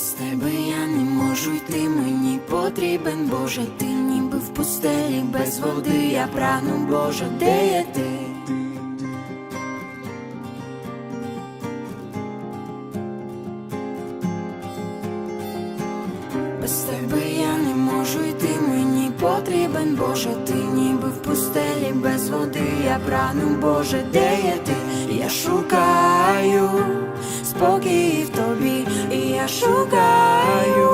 Без тебе я не можу йти, мені потрібен Боже, ти ніби в пустелі. Без води, я прагну, Боже, де є ти? Без тебе я не можу йти, мені потрібен Боже, ти ніби в пустелі. Без води, я прагну, Боже, де є ти? Я шукаю спокій в тобі, шукаю.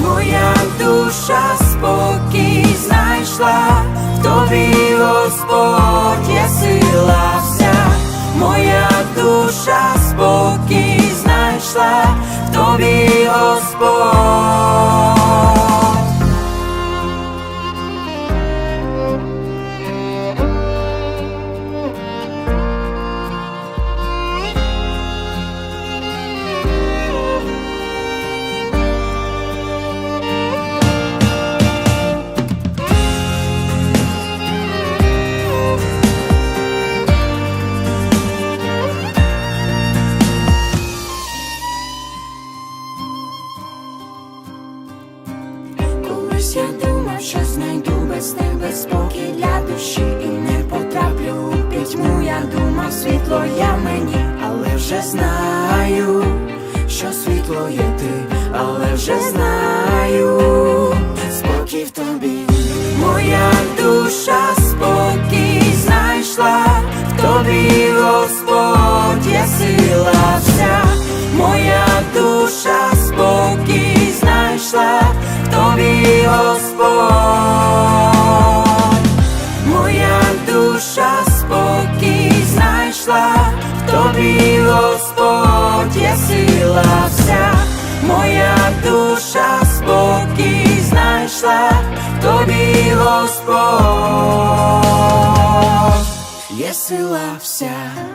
Моя душа спокій знайшла, в тобі Господь є сила вся, моя душа спокій знайшла, в тобі Господь. Колись я думав, що знайду без тебе спокій для душі і не потраплю у пітьму. Я думав, світло я мені, але вже знаю, що світло є ти, але вже знаю, спокій в тобі, моя душа Господь є сила вся, моя душа спокій знайшла, тобі Господь є сила вся.